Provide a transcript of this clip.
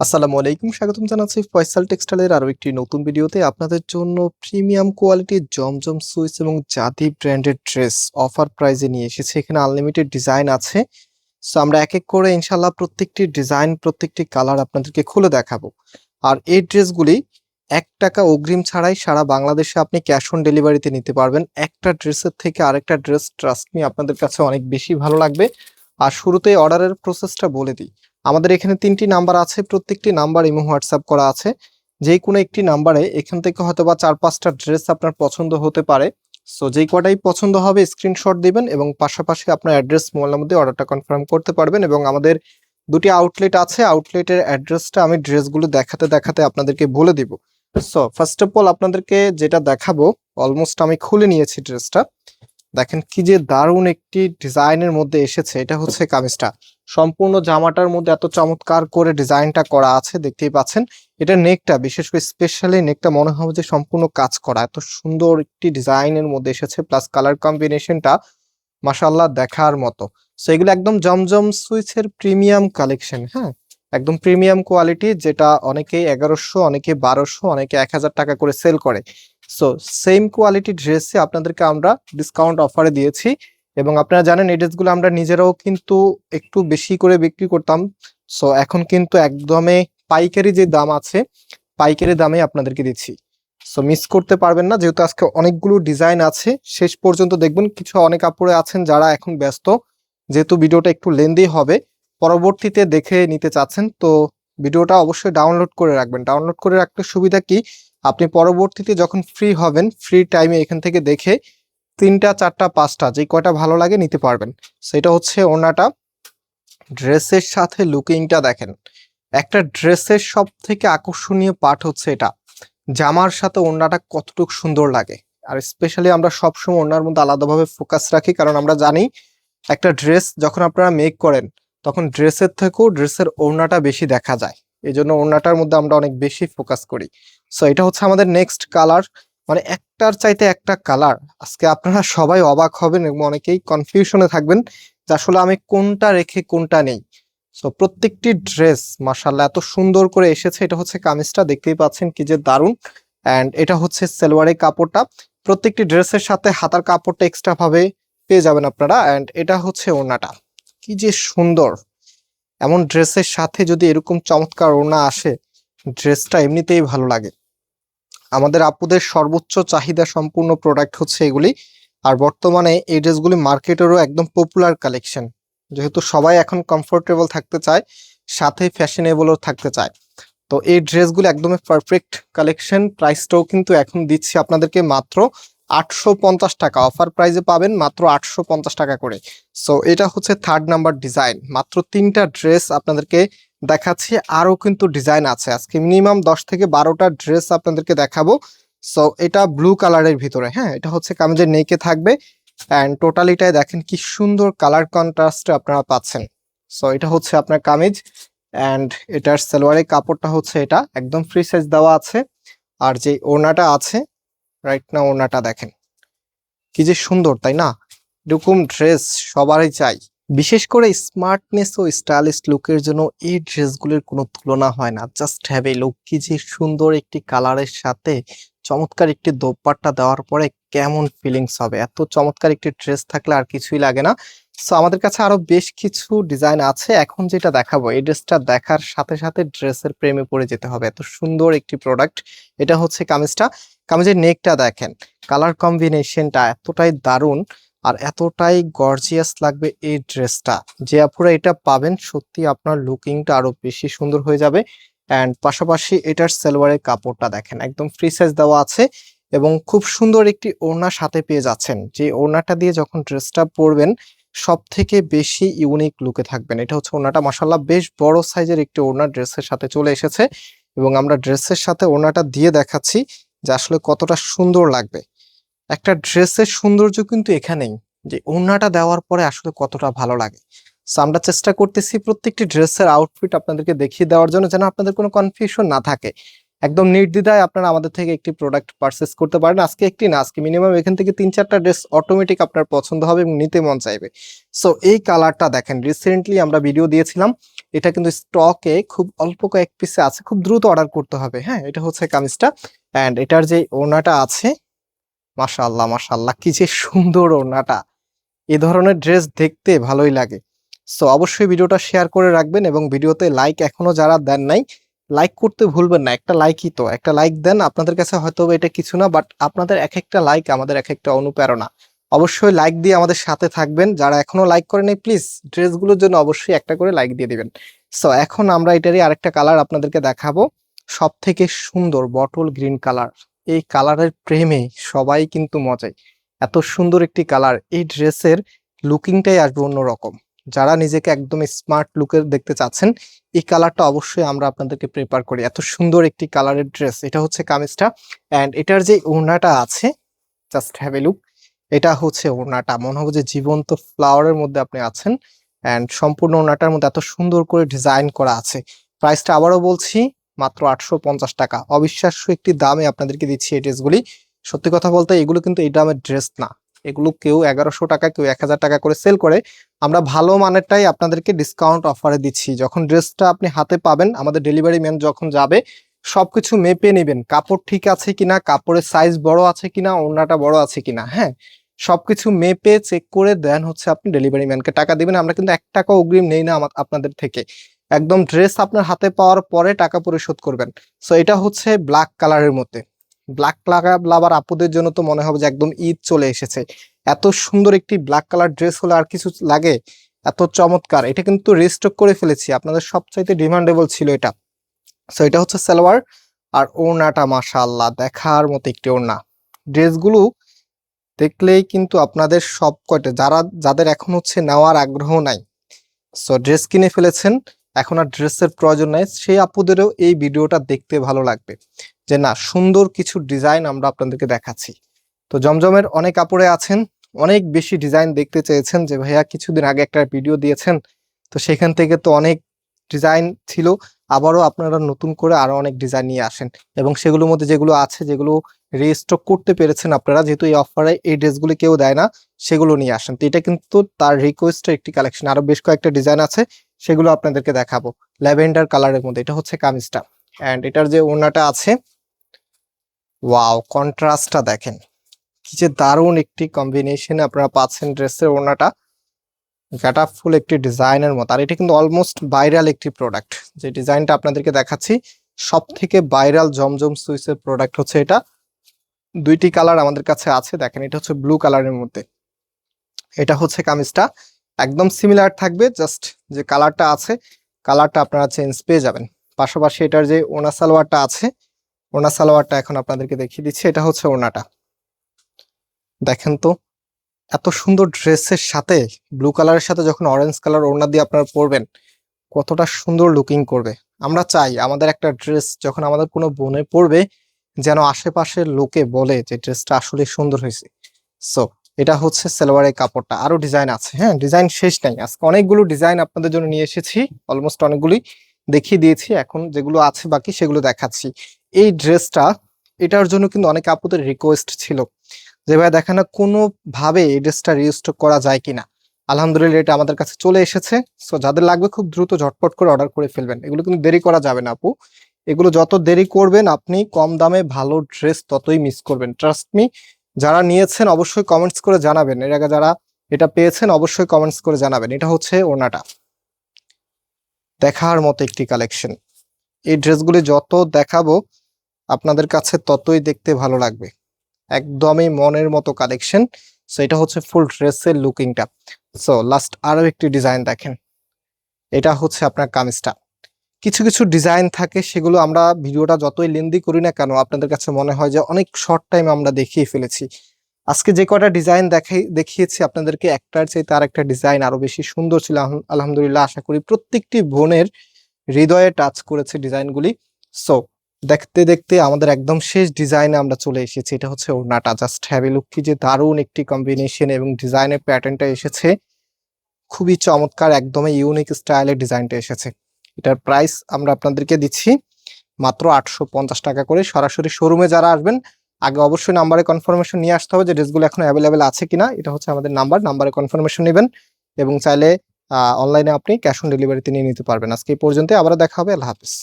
আসসালামু আলাইকুম, স্বাগতম জানাচ্ছি ফয়সাল টেক্সটাইলের আরও একটি নতুন ভিডিওতে। আপনাদের জন্য প্রিমিয়াম কোয়ালিটির জমজম সুইচ এবং জাতি ব্র্যান্ডের ড্রেস অফার প্রাইজে নিয়ে এসেছে। এখানে আনলিমিটেড ডিজাইন আছে। সো আমরা এক এক করে ইনশাল্লাহ প্রত্যেকটি ডিজাইন, প্রত্যেকটি কালার আপনাদেরকে খুলে দেখাবো। আর এই ড্রেসগুলি এক টাকা অগ্রিম ছাড়াই সারা বাংলাদেশে আপনি ক্যাশ অন ডেলিভারিতে নিতে পারবেন। একটা ড্রেসের থেকে আরেকটা ড্রেস, ট্রাস্ট মি, আপনাদের কাছে অনেক বেশি ভালো লাগবে। আর শুরুতেই অর্ডারের প্রসেসটা বলে দিই। আমাদের এখানে তিনটি নাম্বার আছে, প্রত্যেকটি নাম্বার ইমো হোয়াটসঅ্যাপ করা আছে। যে কোনো একটি নাম্বারে এখান থেকে হয়তো বা চার, পাঁচটা ড্রেস আপনার পছন্দ হতে পারে। সো যেই কটাই পছন্দ হবে স্ক্রিনশট দিবেন এবং পাশাপাশি আপনার অ্যাড্রেস মোবাইলের মধ্যে অর্ডারটা কনফার্ম করতে পারবেন এবং আমাদের দুটি আউটলেট আছে। আউটলেটের অ্যাড্রেসটা আমি ড্রেসগুলো দেখাতে দেখাতে আপনাদেরকে বলে দিব। সো ফার্স্ট অফ অল আপনাদেরকে যেটা দেখাবো অলমোস্ট আমি খুলে নিয়েছি ড্রেসটা। দেখেন কি যে দারুণ একটি ডিজাইনের মধ্যে এসেছে, এটা হচ্ছে কামিজটা। সম্পূর্ণ জামাটার মধ্যে এত চমৎকার করে ডিজাইনটা করা আছে, দেখতেই পাচ্ছেন। এটা নেকটা, বিশেষ করে স্পেশালি নেকটা মনে হবে যে সম্পূর্ণ কাজ করা। এত সুন্দর একটি ডিজাইনের মধ্যে এসেছে প্লাস কালার কম্বিনেশনটা মাসাল্লাহ দেখার মতো। সো এগুলো একদম জমজম সুইচের প্রিমিয়াম কালেকশন হ্যাঁ? একদম প্রিমিয়াম কোয়ালিটি যেটা অনেকে এগারোশো, অনেকে বারোশো, অনেকে এক হাজার টাকা করে সেল করে। সো সেম কোয়ালিটি ড্রেসে আপনাদেরকে আমরা ডিসকাউন্ট অফারে দিয়েছি। এবং আপনারা জানেন, এই ড্রেসগুলো আমরা নিজেরাও কিন্তু একটু বেশি করে বিক্রি করতাম। সো এখন কিন্তু একদমে পাইকারি যে দাম আছে, পাইকারি দামে আপনাদেরকে দিচ্ছি। সো মিস করতে পারবেন না, যেহেতু আজকে অনেকগুলো ডিজাইন আছে। শেষ পর্যন্ত দেখবেন, কিছু অনেক আপুরে আছেন যারা এখন ব্যস্ত। যেহেতু ভিডিওটা একটু লেন্দি হবে, পরবর্তীতে দেখে নিতে চাচ্ছেন, তো ভিডিওটা অবশ্যই ডাউনলোড করে রাখবেন। ডাউনলোড করে রাখতে সুবিধা কি? আপনি পরবর্তীতে যখন ফ্রি হবেন ফ্রি টাইমে এখান থেকে দেখে তিনটা, চারটা, পাঁচটা যে কয়টা ভালো লাগে নিতে পারবেন। সেটা হচ্ছে ওনাটা ড্রেসের সাথে লুকিংটা দেখেন। একটা ড্রেসের সব থেকে আকর্ষণীয় পার্ট হচ্ছে এটা। জামার সাথে ওড়নাটা কতটুকু সুন্দর লাগে। আর স্পেশালি আমরা সবসময় ওড়নার মধ্যে আলাদাভাবে ফোকাস রাখি, কারণ আমরা জানি একটা ড্রেস যখন আপনারা মেক করেন, তখন ড্রেসের থেকেও ড্রেসের ওড়নাটা বেশি দেখা যায়। এই জন্য ওড়নাটার মধ্যে আমরা অনেক বেশি ফোকাস করি। সো এটা হচ্ছে আমাদের নেক্সট কালার মানে একটার চাইতে একটা কালার আজকে আপনারা সবাই অবাক হবেন এবং অনেকেই কনফিউশনে থাকবেন যে আসলে আমি কোনটা রেখে কোনটা নেই। সো প্রত্যেকটি ড্রেস মাসাল্লাহ এত সুন্দর করে এসেছে। এটা হচ্ছে কামিজটা, দেখতেই পাচ্ছেন কি যে দারুণ। অ্যান্ড এটা হচ্ছে সেলোয়ারের কাপড়টা। প্রত্যেকটি ড্রেসের সাথে হাতার কাপড়টা এক্সট্রা ভাবে পেয়ে যাবেন আপনারা। অ্যান্ড এটা হচ্ছে ওড়নাটা। কি যে সুন্দর। এমন ড্রেসের সাথে যদি এরকম চমৎকার ওড়না আসে ড্রেসটা এমনিতেই ভালো লাগে। আমাদের আপুদের সর্বোচ্চ চাহিদা সম্পূর্ণ প্রোডাক্ট হচ্ছে এগুলি। আর বর্তমানে এই ড্রেসগুলি মার্কেটেরও একদম পপুলার কালেকশন যেহেতু সবাই এখন কমফোর্টেবল থাকতে চায় সাথে ফ্যাশনেবলও থাকতে চায়। তো এই ড্রেসগুলো একদমই পারফেক্ট কালেকশন প্রাইসটাও কিন্তু এখন দিচ্ছি আপনাদেরকে মাত্র আটশো পঞ্চাশ টাকা। অফার প্রাইসে পাবেন মাত্র আটশো পঞ্চাশ টাকা করে। সো এটা হচ্ছে থার্ড নাম্বার ডিজাইন মাত্র তিনটা ড্রেস আপনাদেরকে দেখাচ্ছি, আরও কিন্তু ডিজাইন আছে। আজকে মিনিমাম দশ থেকে বারোটা ড্রেস আপনাদেরকে দেখাবো। সো, এটা ব্লু কালারের ভিতরে হ্যাঁ? এটা হচ্ছে কামিজের নেকে থাকবে। অ্যান্ড টোটালিটাই দেখেন কি সুন্দর কালার কন্ট্রাস্ট আপনারা পাচ্ছেন। সো, এটা হচ্ছে আপনার কামিজ। অ্যান্ড এটার সালোয়ারের কাপড়টা হচ্ছে এটা। একদম ফ্রি সাইজ দেওয়া আছে। আর যে ওড়নাটা আছে রাইট না ওড়নাটা দেখেন। কি যে সুন্দর, তাই না? এরকম ড্রেস সবারই চাই। বিশেষ করে স্মার্টনেস ও স্টাইলিশ লুকের জন্য এই ড্রেসগুলোর কোনো তুলনা হয় না। জাস্ট হ্যাভ এ লুক কি যে সুন্দর একটি কালারের সাথে চমৎকার একটি দোপাট্টা দেওয়ার পরে কেমন ফিলিংস হবে। এত চমৎকার একটি ড্রেস থাকলে আর কিছুই লাগে না। সো আমাদের কাছে আরও বেশ কিছু ডিজাইন আছে। এখন যেটা দেখাবো, এই ড্রেসটা দেখার সাথে সাথে ড্রেসের প্রেমে পড়ে যেতে হবে। এত সুন্দর একটি প্রোডাক্ট এটা হচ্ছে কামিজটা। কামিজের নেকটা দেখেন। কালার কম্বিনেশনটা এতটাই দারুণ। আর এতটাই গর্জিয়াস লাগবে এই ড্রেসটা যে আপুরা এটা পাবেন, সত্যি আপনার লুকিংটা আরও বেশি সুন্দর হয়ে যাবে। অ্যান্ড পাশাপাশি এটার সেলোয়ারের কাপড়টা দেখেন, একদম ফ্রি সাইজ দেওয়া আছে এবং খুব সুন্দর একটি ওড়না সাথে পেয়ে যাচ্ছেন। যে ওড়নাটা দিয়ে যখন ড্রেসটা পরবেন সব থেকে বেশি ইউনিক লুকে থাকবেন। এটা হচ্ছে ওড়নাটা মাসাল্লাহ বেশ বড় সাইজের একটি ওড়না ড্রেসের সাথে চলে এসেছে এবং আমরা ড্রেসের সাথে ওড়নাটা দিয়ে দেখাচ্ছি যে আসলে কতটা সুন্দর লাগবে। একটা ড্রেসের সৌন্দর্য কিন্তু এখানেই। যে ওড়নাটা দেওয়ার পরে আসলে কতটা ভালো লাগে। সো আমরা চেষ্টা করতেছি প্রত্যেকটি ড্রেসের আউটফিট আপনাদেরকে দেখিয়ে দেওয়ার জন্য যেন আপনাদের কোনো কনফিউশন না থাকে। একদম নির্দ্বিধায় আপনারা আমাদের থেকে একটি প্রোডাক্ট পারচেস করতে পারেন। আজকে একটি না, আজকে মিনিমাম এখান থেকে তিন চারটা ড্রেস অটোমেটিক আপনার পছন্দ হবে এবং নিতে মন চাইবে। সো এই কালারটা দেখেন রিসেন্টলি আমরা ভিডিও দিয়েছিলাম। এটা কিন্তু স্টকে খুব অল্প কয়েক পিসে আছে, খুব দ্রুত অর্ডার করতে হবে। হ্যাঁ এটা হচ্ছে কামিজটা। অ্যান্ড এটার যে ওড়নাটা আছে, মাশাআল্লাহ মাশাআল্লাহ, কি যে সুন্দর ওড়নাটা। এ ধরনের ড্রেস দেখতে ভালোই লাগে। সো অবশ্যই ভিডিওটা শেয়ার করে রাখবেন এবং ভিডিওতে লাইক এখনও যারা দেন নাই লাইক করতে ভুলবেন না। একটা লাইকই তো, একটা লাইক দেন, আপনাদের কাছে হয়তো এটা কিছু না বাট আপনাদের এক একটা লাইক আমাদের এক একটা অনুপ্রেরণা। অবশ্যই লাইক দিয়ে আমাদের সাথে থাকবেন। যারা এখনও লাইক করেন প্লিজ ড্রেসগুলোর জন্য অবশ্যই একটা করে লাইক দিয়ে দিবেন। সো এখন আমরা এটারই আরেকটা কালার আপনাদেরকে দেখাবো। সব থেকে সুন্দর বটল গ্রিন কালার এই কালারের প্রেমে সবাই কিন্তু মজায় এত সুন্দর একটি কালার এই ড্রেসের লুকিংটাই আসবে অন্যরকম। যারা নিজেকে একদম স্মার্ট লুকের দেখতে চাচ্ছেন, এই কালারটা অবশ্যই আমরা আপনাদেরকে প্রেফার করি। এত সুন্দর একটি কালারের ড্রেস এটা হচ্ছে কামিজটা। অ্যান্ড এটার যে ওড়নাটা আছে জাস্ট হ্যাভ এ লুক এটা হচ্ছে ওড়নাটা। মনে হবে যে জীবন্ত ফ্লাওয়ারের মধ্যে আপনি আছেন। অ্যান্ড সম্পূর্ণ ওড়নাটার মধ্যে এত সুন্দর করে ডিজাইন করা আছে। প্রাইসটা আবারও বলছি, মাত্র আটশো পঞ্চাশ টাকা। অবিশ্বাস্য একটি দামে আপনাদেরকে দিচ্ছি এই ড্রেসগুলি সত্যি কথা বলতে এগুলো কিন্তু এই দামের ড্রেস না। এগুলো কেউ এগারোশো টাকা, কেউ এক হাজার টাকা করে সেল করে। আমরা ভালো মানেরটাই আপনাদেরকে ডিসকাউন্ট অফারে দিচ্ছি। যখন ড্রেসটা আপনি হাতে পাবেন, আমাদের ডেলিভারি ম্যান যখন যাবে, সবকিছু মেপে নেবেন। কাপড় ঠিক আছে কিনা, কাপড়ের সাইজ বড় আছে কিনা, ওড়নাটা বড় আছে কিনা হ্যাঁ? সবকিছু মেপে চেক করে দেন হচ্ছে আপনি ডেলিভারি ম্যানকে টাকা দিবেন। আমরা কিন্তু এক টাকা অগ্রিম নেই না আপনাদের থেকে। একদম ড্রেস আপনার হাতে পাওয়ার পরে টাকা পরিশোধ করবেন। সো এটা হচ্ছে ব্ল্যাক কালারের মধ্যে। ব্ল্যাক কালার লাভার আপুদের জন্য তো মনে হবে যে একদম ঈদ চলে এসেছে। এত সুন্দর একটি ব্ল্যাক কালার ড্রেস হলে আর কিছু লাগে? এত চমৎকার। এটা কিন্তু রিস্টক করে ফেলেছি। আপনাদের সবচাইতে ডিমান্ডেবল ছিল এটা। সো এটা হচ্ছে সালোয়ার আর ওড়নাটা মাশাআল্লাহ, দেখার মতো একটি ওড়না। ড্রেসগুলো দেখলেই কিন্তু আপনাদের সব কয়টা, যারা, যাদের এখন হচ্ছে নেওয়ার আগ্রহ নাই সো ড্রেস কিনে ফেলেছেন, এখন আর ড্রেসের প্রয়োজন নাই, সেই আপুদেরও এই ভিডিওটা দেখতে ভালো লাগবে। যে না, সুন্দর কিছু ডিজাইন আমরা আপনাদেরকে দেখাচ্ছি। তো জমজমের অনেক কাপড়ে আছেন, অনেক বেশি ডিজাইন দেখতে চেয়েছেন যে ভাইয়া কিছুদিন আগে একটা ভিডিও দিয়েছেন, তো সেখান থেকে তো অনেক ডিজাইন ছিল, আবারও আপনারা নতুন করে আরও অনেক ডিজাইন নিয়ে আসেন। এবং সেগুলোর মধ্যে যেগুলো আছে, যেগুলো রিস্টক করতে পেরেছেন আপনারা, যেহেতু এই অফারে এই ড্রেসগুলি কেউ দেয় না, সেগুলো নিয়ে আসেন। তো এটা কিন্তু তার রিকোয়েস্টের একটি কালেকশন আরও বেশ কয়েকটা ডিজাইন আছে, সেগুলো আপনাদেরকে দেখাবো। ল্যাভেন্ডার কালারের মধ্যে, এটা হচ্ছে কামিজটা। অ্যান্ড এটার যে ওড়নাটা আছে ওয়াও কন্ট্রাস্টটা দেখেন। কি যে দারুণ একটি কম্বিনেশন আপনারা পাচ্ছেন ড্রেসের ওনাটা গাটা ফুল একটি ডিজাইনের মতো। আর এটা কিন্তু অলমোস্ট ভাইরাল একটি প্রোডাক্ট যে ডিজাইনটা আপনাদেরকে দেখাচ্ছি সব থেকে ভাইরাল জমজম সুইসের প্রোডাক্ট হচ্ছে এটা। দুইটি কালার আমাদের কাছে আছে, দেখেন এটা হচ্ছে ব্লু কালারের মধ্যে। এটা হচ্ছে কামিজটা। একদম সিমিলার থাকবে জাস্ট যে কালারটা আছে কালারটা আপনারা চেঞ্জ পেয়ে যাবেন। পাশাপাশি এটার যে ওনা সালোয়ারটা আছে ওনা সালোয়ারটা এখন আপনাদেরকে দেখিয়ে দিচ্ছি। এটা হচ্ছে ওনাটা দেখেন তো, এত সুন্দর ড্রেসের সাথে ব্লু কালারের সাথে যখন অরেঞ্জ কালার ওড়না দিয়ে আপনারা পরবেন, কতটা সুন্দর লুকিং করবে। আমরা চাই আমাদের একটা ড্রেস যখন আমাদের কোনো বনে পরবে, যেন আশেপাশের লোকে বলে যে ড্রেসটা আসলে সুন্দর হয়েছে। সো এটা হচ্ছে সালোয়ারের কাপড়টা। আরও ডিজাইন আছে হ্যাঁ? ডিজাইন শেষ নাই। আজকে অনেকগুলো ডিজাইন আপনাদের জন্য নিয়ে এসেছি অলমোস্ট অনেকগুলি দেখিয়ে দিয়েছি, এখন যেগুলো আছে বাকি সেগুলো দেখাচ্ছি। এই ড্রেসটা, এটার জন্য কিন্তু অনেক আপুদের রিকোয়েস্ট ছিল যে, ভাই, দেখেন না কোনো ভাবে এই ড্রেসটা রিস্টক করা যায় কিনা? আলহামদুলিল্লাহ, এটা আমাদের কাছে চলে এসেছে। সো যাদের লাগবে খুব দ্রুত ঝটপট করে অর্ডার করে ফেলবেন। এগুলো কিন্তু দেরি করা যাবে না, আপু। এগুলো যত দেরি করবেন, আপনি কম দামে ভালো ড্রেস ততই মিস করবেন। ট্রাস্ট মি যারা নিয়েছেন অবশ্যই কমেন্টস করে জানাবেন। এর আগে যারা এটা পেয়েছেন, অবশ্যই কমেন্টস করে জানাবেন। এটা হচ্ছে ওনাটা দেখার মতো একটি কালেকশন এই ড্রেসগুলি যত দেখাবো, আপনাদের কাছে ততই দেখতে ভালো লাগবে। একদমই মনের মতো কালেকশন সো এটা হচ্ছে ফুল ড্রেসের লুকিংটা সো লাস্ট আরও একটি ডিজাইন দেখেন। এটা হচ্ছে আপনার কামিজটা। কিছু কিছু ডিজাইন থাকে, সেগুলো আমরা ভিডিওটা যতই লেন্দি করি না কেন, আপনাদের কাছে মনে হয় যে অনেক শর্ট টাইম আমরা দেখিয়ে ফেলেছি। আজকে যে কটা ডিজাইন দেখাই, দেখিয়েছি আপনাদেরকে, একটার চেয়ে তার একটা ডিজাইন আরও বেশি সুন্দর ছিল। আলহামদুলিল্লাহ, আশা করি প্রত্যেকটি বোনের হৃদয়ে টাচ করেছে ডিজাইনগুলি সো দেখতে দেখতে আমাদের একদম শেষ ডিজাইনে আমরা চলে এসেছি। এটা হচ্ছে ওড়নাটা। জাস্ট হ্যাভি লুক যে দারুণ একটি কম্বিনেশন এবং ডিজাইনের প্যাটার্নটা এসেছে। খুবই চমৎকার, একদমই ইউনিক স্টাইলের ডিজাইনটা এসেছে। এটার প্রাইস আমরা আপনাদেরকে দিচ্ছি মাত্র আটশো পঞ্চাশ টাকা করে। সরাসরি শোরুমে যারা আসবেন আগে অবশ্যই নাম্বারে কনফার্মেশন নিয়ে আসতে হবে যে ড্রেসগুলো এখন অ্যাভেলেবেল আছে কিনা এটা হচ্ছে আমাদের নাম্বার নাম্বারে কনফার্মেশন নেবেন এবং চাইলে অনলাইনে আপনি ক্যাশ অন ডেলিভারিতে নিয়ে নিতে পারবেন। আজকে এই পর্যন্ত আবার দেখা হবে। আল্লাহ হাফেজ।